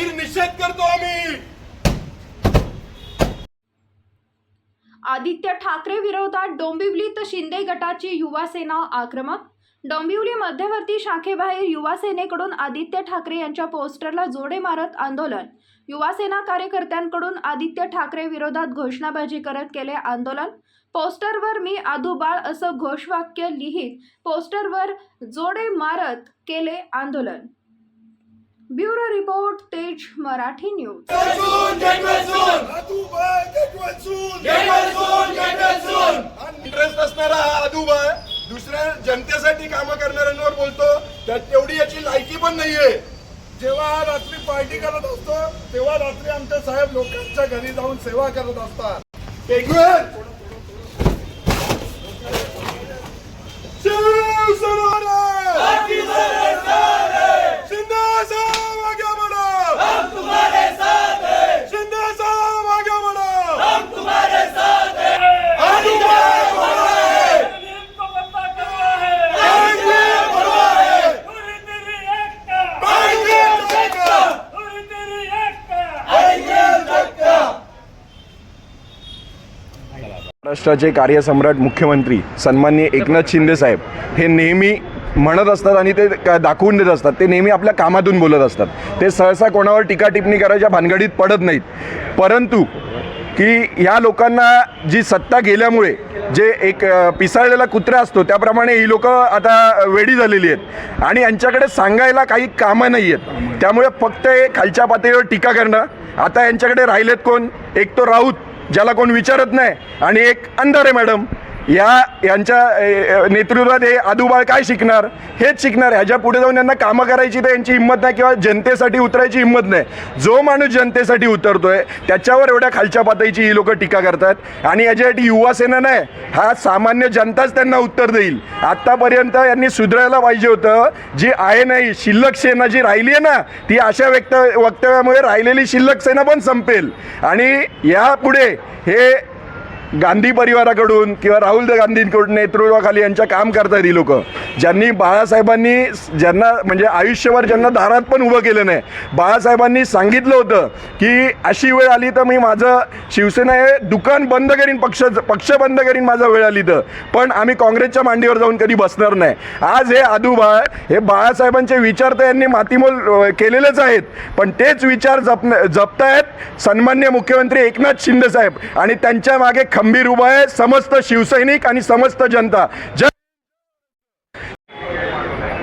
जाहीर निषेध करतो आम्ही. आदित्य ठाकरे विरोधात डोंबिवलीत शिंदे गटाची युवा सेना आक्रमक? डोंबिवली मध्यवर्ती शाखेबाहेर युवा सेनेकडून आदित्य ठाकरे यांच्या पोस्टरला जोडे मारत आंदोलन. युवा सेना कार्यकर्त्यांकडून आदित्य ठाकरे विरोधात घोषणाबाजी करत केले आंदोलन. पोस्टरवर मी आधुबाळ असं घोषवाक्य लिहित पोस्टरवर जोडे मारत केले आंदोलन. ब्युरो रिपोर्ट तेज मराठी न्यूज. इंटरेस्ट असणारा हा आदूबा दुसऱ्या जनतेसाठी कामं करणाऱ्यांवर बोलतो. त्यात तेवढी याची लायकी पण नाहीये. जेव्हा रात्री पार्टी करत असतो तेव्हा रात्री आमचे साहेब लोकांच्या घरी जाऊन सेवा करत असतात. महाराष्ट्राचे कार्यसम्राट मुख्यमंत्री सन्माननीय एकनाथ शिंदे साहेब हे नेहमी म्हणत असतात आणि ते दाखवून देत असतात. ते नेहमी आपल्या कामातून बोलत असतात. ते सहसा कोणावर टीका टिप्पणी करायच्या भानगडीत पडत नाहीत. परंतु की ह्या लोकांना जी सत्ता गेल्यामुळे जे एक पिसाळलेला कुत्रा असतो त्याप्रमाणे ही लोक आता वेडी झालेली आहेत. आणि यांच्याकडे सांगायला काही कामं नाही आहेत त्यामुळे फक्त हे खालच्या पातळीवर टीका करणं. आता यांच्याकडे राहिलेत कोण? एक तो राऊत. ज्याला कोण विचारत नाही. आणि एक अंधारे मॅडम. या यांच्या नेतृत्वात हे आदुबाळ काय शिकणार? हेच शिकणार. ह्याच्या पुढे जाऊन यांना कामं करायची तर यांची हिंमत नाही किंवा जनतेसाठी उतरायची हिंमत नाही. जो माणूस जनतेसाठी उतरतोय त्याच्यावर एवढ्या खालच्या पातळीची ही लोक टीका करतात. आणि याच्यासाठी युवा सेना नाही हा सामान्य जनताच त्यांना उत्तर देईल. आत्तापर्यंत यांनी सुधारायला पाहिजे होतं. जी आहे नाही शिल्लक सेना जी राहिली आहे ना ती अशा व्यक्त वक्तव्यामुळे राहिलेली शिल्लक सेना पण संपेल. आणि यापुढे हे गांधी परिवाराकडून किंवा राहुल गांधींकडून नेतृत्वाखाली यांच्या काम करतात ही लोक. ज्यांनी बाळासाहेबांनी ज्यांना म्हणजे आयुष्यभर ज्यांना दारात पण उभं केलं नाही. बाळासाहेबांनी सांगितलं होतं की अशी वेळ आली तर मी माझं शिवसेना हे दुकान बंद करीन पक्ष पक्ष बंद करीन माझा वेळ आली तर. पण आम्ही काँग्रेसच्या मांडीवर जाऊन कधी बसणार नाही. आज हे आदूबाळ हे बाळासाहेबांचे विचार तर यांनी मातीमोल केलेलेच आहेत. पण तेच विचार जप जपतायत सन्मान्य मुख्यमंत्री एकनाथ शिंदे साहेब आणि त्यांच्या मागे ख खंबीर उभा आहे समस्त शिवसैनिक आणि समस्त जनता. जन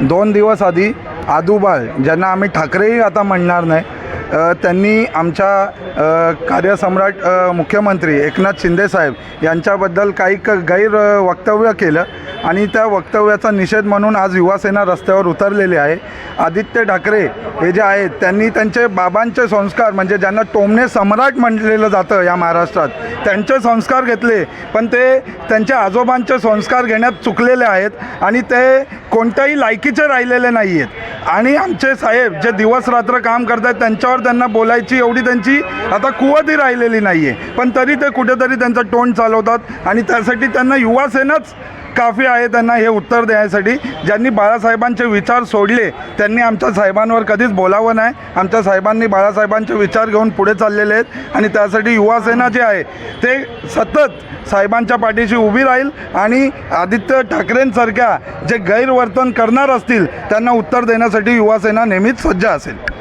दोन दिवस आधी आदुबाळ ज्यांना आम्ही ठाकरेही आता म्हणणार नाही त्यांनी आमच्या कार्यसम्राट मुख्यमंत्री एकनाथ शिंदेसाहेब यांच्याबद्दल काही क गैर वक्तव्य केलं आणि त्या वक्तव्याचा निषेध म्हणून आज युवासेना रस्त्यावर उतरलेली आहे. आदित्य ठाकरे हे जे आहेत त्यांनी त्यांचे बाबांचे संस्कार म्हणजे ज्यांना टोमणे सम्राट म्हटलेलं जातं या महाराष्ट्रात त्यांचे संस्कार घेतले. पण ते त्यांच्या आजोबांचे संस्कार घेण्यात चुकलेले आहेत आणि ते कोणत्याही लायकीचे राहिलेले नाही आहेत आणि आमचे साहेब जे दिवस रात्र काम करतात त्यांच्यावर त्यांना बोलायची एवढी त्यांची आता कुवतही राहिलेली नाही आहे पण तरी ते कुठेतरी त्यांचं तोंड चालवतात आणि त्यासाठी त्यांना युवासेनाच काफी आहे त्यांना हे उत्तर द्यायसाठी ज्यांनी बाळासाहेबांचे विचार सोडले त्यांनी आमच्या साहेबांवर कधीच बोलावं नाही. आमच्या साहेबांनी बाळासाहेबांचे विचार घेऊन पुढे चाललेले आहेत आणि त्यासाठी युवासेना जे आहे ते सतत साहेबांच्या पाठीशी उभी राहील आणि आदित्य ठाकरेंसारख्या जे गैरवर्तन करणार असतील त्यांना उत्तर देण्यासाठी युवासेना नेहमीच सज्ज असेल.